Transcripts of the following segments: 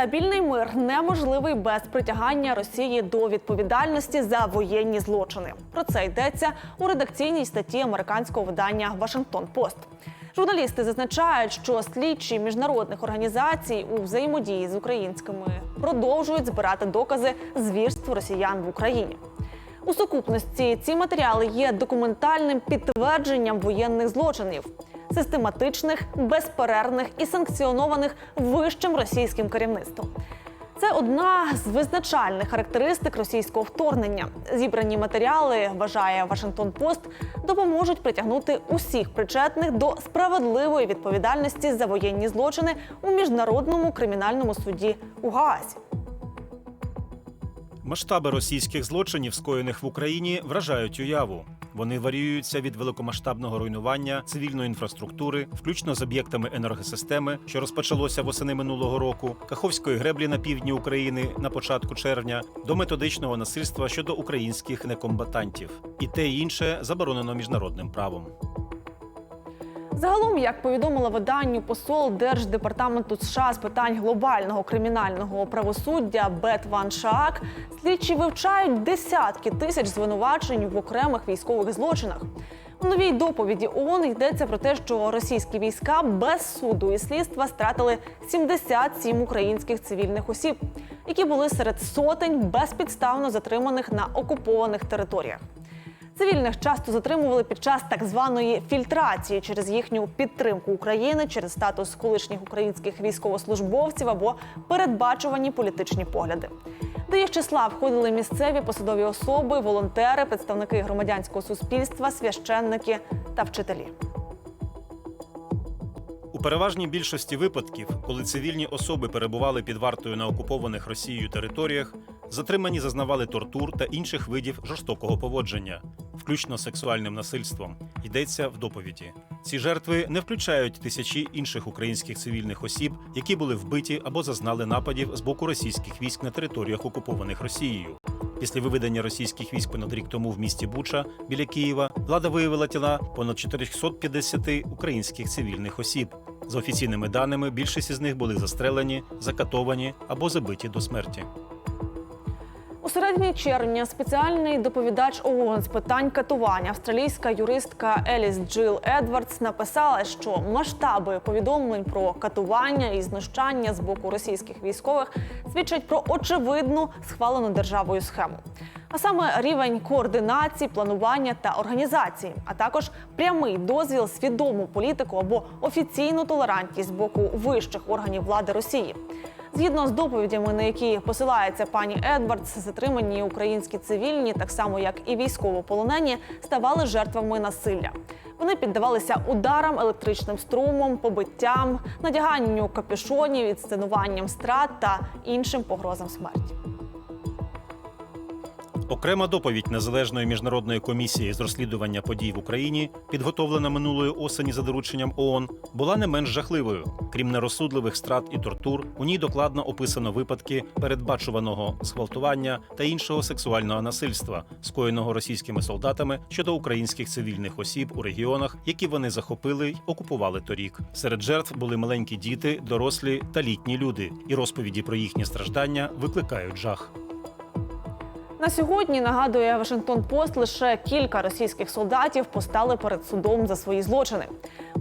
Стабільний мир неможливий без притягання Росії до відповідальності за воєнні злочини. Про це йдеться у редакційній статті американського видання Вашингтон Пост. Журналісти зазначають, що слідчі міжнародних організацій у взаємодії з українськими продовжують збирати докази звірств росіян в Україні. У сукупності ці матеріали є документальним підтвердженням воєнних злочинів, систематичних, безперервних і санкціонованих вищим російським керівництвом. Це одна з визначальних характеристик російського вторгнення. Зібрані матеріали, вважає Вашингтон Пост, допоможуть притягнути усіх причетних до справедливої відповідальності за воєнні злочини у міжнародному кримінальному суді у Гаазі. Масштаби російських злочинів, скоєних в Україні, вражають уяву. Вони варіюються від великомасштабного руйнування цивільної інфраструктури, включно з об'єктами енергосистеми, що розпочалося восени минулого року, Каховської греблі на півдні України на початку червня, до методичного насильства щодо українських некомбатантів. І те і інше заборонено міжнародним правом. Загалом, як повідомила виданню посол Держдепартаменту США з питань глобального кримінального правосуддя Бет Ван Шаак, слідчі вивчають десятки тисяч звинувачень в окремих військових злочинах. У новій доповіді ООН йдеться про те, що російські війська без суду і слідства стратили 77 українських цивільних осіб, які були серед сотень безпідставно затриманих на окупованих територіях. Цивільних часто затримували під час так званої фільтрації через їхню підтримку України, через статус колишніх українських військовослужбовців або передбачувані політичні погляди. До їх числа входили місцеві посадові особи, волонтери, представники громадянського суспільства, священники та вчителі. У переважній більшості випадків, коли цивільні особи перебували під вартою на окупованих Росією територіях, затримані зазнавали тортур та інших видів жорстокого поводження, включно з сексуальним насильством. Йдеться в доповіді. Ці жертви не включають тисячі інших українських цивільних осіб, які були вбиті або зазнали нападів з боку російських військ на територіях окупованих Росією. Після виведення російських військ понад рік тому в місті Буча біля Києва влада виявила тіла понад 450 українських цивільних осіб. За офіційними даними, більшість із них були застрелені, закатовані або забиті до смерті. У середині червня спеціальний доповідач ООН з питань катування австралійська юристка Еліс Джил Едвардс написала, що масштаби повідомлень про катування і знущання з боку російських військових свідчать про очевидну схвалену державою схему. А саме рівень координації, планування та організації, а також прямий дозвіл, свідому політику або офіційну толерантність з боку вищих органів влади Росії. Згідно з доповідями, на які посилається пані Едвардс, затримані українські цивільні, так само як і військовополонені, ставали жертвами насилля. Вони піддавалися ударам, електричним струмом, побиттям, надяганню капюшонів, інсценуванням страт та іншим погрозам смерті. Окрема доповідь незалежної міжнародної комісії з розслідування подій в Україні, підготовлена минулої осені за дорученням ООН, була не менш жахливою. Крім нерозсудливих страт і тортур, у ній докладно описано випадки передбачуваного зґвалтування та іншого сексуального насильства, скоєного російськими солдатами щодо українських цивільних осіб у регіонах, які вони захопили й окупували торік. Серед жертв були маленькі діти, дорослі та літні люди, і розповіді про їхні страждання викликають жах. На сьогодні нагадує Вашингтон Пост лише кілька російських солдатів постали перед судом за свої злочини.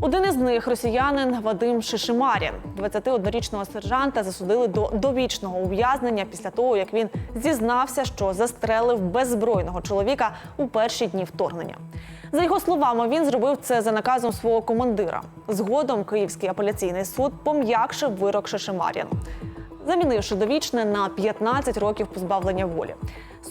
Один із них росіянин Вадим Шишимарін. 21-річного сержанта засудили до довічного ув'язнення після того, як він зізнався, що застрелив беззбройного чоловіка у перші дні вторгнення. За його словами, він зробив це за наказом свого командира. Згодом Київський апеляційний суд пом'якшив вирок Шишимаріну замінивши довічне на 15 років позбавлення волі.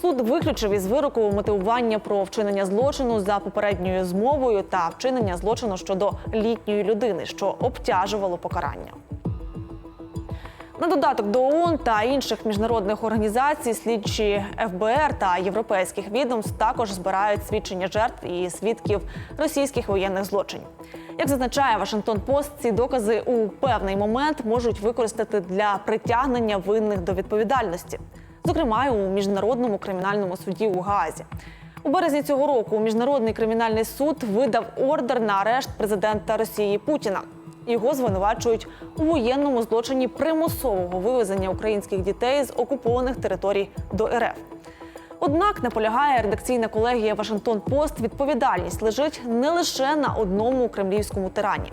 Суд виключив із вироку мотивування про вчинення злочину за попередньою змовою та вчинення злочину щодо літньої людини, що обтяжувало покарання. На додаток до ООН та інших міжнародних організацій слідчі ФБР та європейських відомств також збирають свідчення жертв і свідків російських воєнних злочинів. Як зазначає Вашингтон Пост, ці докази у певний момент можуть використати для притягнення винних до відповідальності, зокрема у міжнародному кримінальному суді у Гаазі. У березні цього року міжнародний кримінальний суд видав ордер на арешт президента Росії Путіна. Його звинувачують у воєнному злочині примусового вивезення українських дітей з окупованих територій до РФ. Однак наполягає редакційна колегія Вашингтон Пост. Відповідальність лежить не лише на одному кремлівському тирані.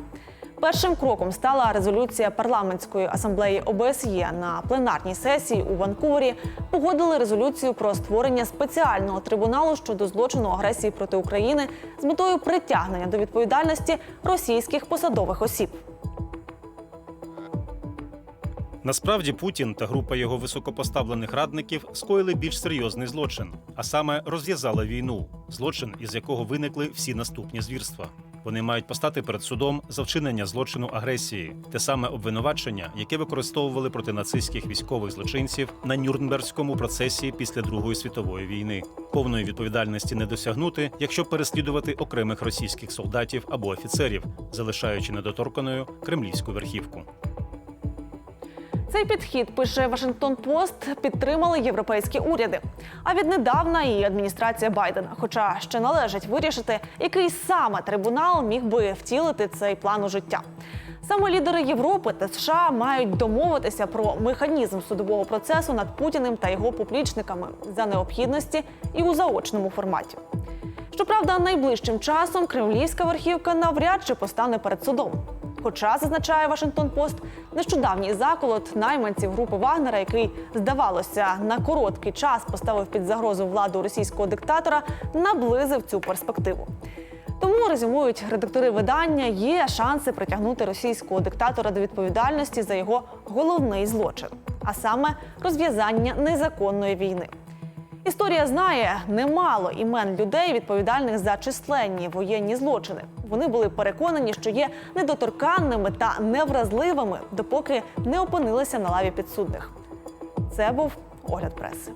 Першим кроком стала резолюція парламентської асамблеї ОБСЄ на пленарній сесії у Ванкувері. Погодили резолюцію про створення спеціального трибуналу щодо злочину агресії проти України з метою притягнення до відповідальності російських посадових осіб. Насправді Путін та група його високопоставлених радників скоїли більш серйозний злочин, а саме розв'язали війну, злочин, із якого виникли всі наступні звірства. Вони мають постати перед судом за вчинення злочину агресії, те саме обвинувачення, яке використовували проти нацистських військових злочинців на Нюрнбергському процесі після Другої світової війни. Повної відповідальності не досягнути, якщо переслідувати окремих російських солдатів або офіцерів, залишаючи недоторканою кремлівську верхівку. Цей підхід пише Вашингтон Пост підтримали європейські уряди. А віднедавна і адміністрація Байдена. Хоча ще належить вирішити, який саме трибунал міг би втілити цей план у життя. Саме лідери Європи та США мають домовитися про механізм судового процесу над Путіним та його поплічниками за необхідності і у заочному форматі. Щоправда, найближчим часом кремлівська верхівка навряд чи постане перед судом. Хоча, зазначає Вашингтон Пост, нещодавній заколот найманців групи Вагнера, який, здавалося, на короткий час поставив під загрозу владу російського диктатора, наблизив цю перспективу. Тому резюмують редактори видання, є шанси притягнути російського диктатора до відповідальності за його головний злочин, а саме розв'язання незаконної війни. Історія знає немало імен людей, відповідальних за численні воєнні злочини. Вони були переконані, що є недоторканними та невразливими, допоки не опинилися на лаві підсудних. Це був огляд преси.